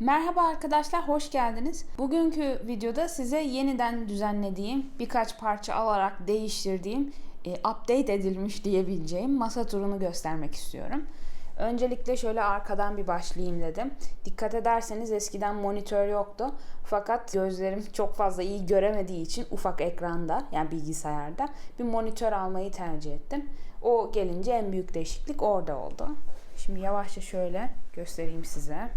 Merhaba arkadaşlar, hoş geldiniz. Bugünkü videoda size yeniden düzenlediğim, birkaç parça alarak değiştirdiğim, e, update edilmiş diyebileceğim masa turunu göstermek istiyorum. Öncelikle şöyle arkadan bir başlayayım dedim. Dikkat ederseniz eskiden monitör yoktu. Fakat gözlerim çok fazla iyi göremediği için ufak ekranda yani bilgisayarda bir monitör almayı tercih ettim. O gelince en büyük değişiklik orada oldu. Şimdi yavaşça şöyle göstereyim size.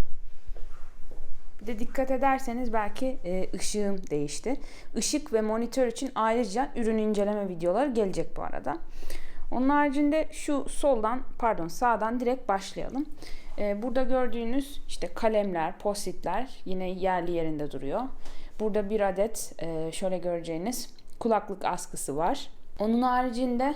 Bir de dikkat ederseniz belki e, ışığım değişti. Işık ve monitör için ayrıca ürün inceleme videoları gelecek bu arada. Onun haricinde şu soldan pardon sağdan direkt başlayalım. E, burada gördüğünüz işte kalemler, postitler yine yerli yerinde duruyor. Burada bir adet e, şöyle göreceğiniz kulaklık askısı var. Onun haricinde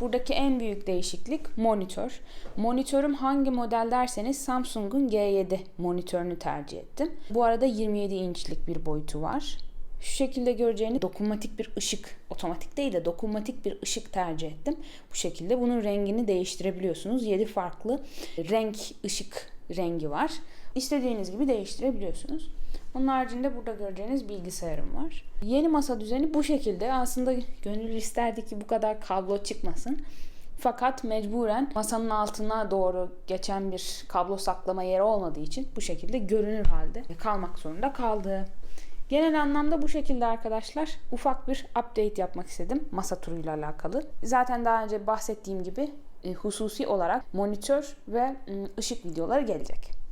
buradaki en büyük değişiklik monitör. Monitörüm hangi model derseniz Samsung'un G7 monitörünü tercih ettim. Bu arada 27 inçlik bir boyutu var. Şu şekilde göreceğiniz dokunmatik bir ışık, otomatik değil de dokunmatik bir ışık tercih ettim. Bu şekilde bunun rengini değiştirebiliyorsunuz. 7 farklı renk, ışık rengi var. İstediğiniz gibi değiştirebiliyorsunuz. Onun haricinde burada göreceğiniz bilgisayarım var. Yeni masa düzeni bu şekilde. Aslında gönül isterdi ki bu kadar kablo çıkmasın. Fakat mecburen masanın altına doğru geçen bir kablo saklama yeri olmadığı için bu şekilde görünür halde kalmak zorunda kaldı. Genel anlamda bu şekilde arkadaşlar ufak bir update yapmak istedim masa turuyla alakalı. Zaten daha önce bahsettiğim gibi hususi olarak monitör ve ışık videoları gelecek.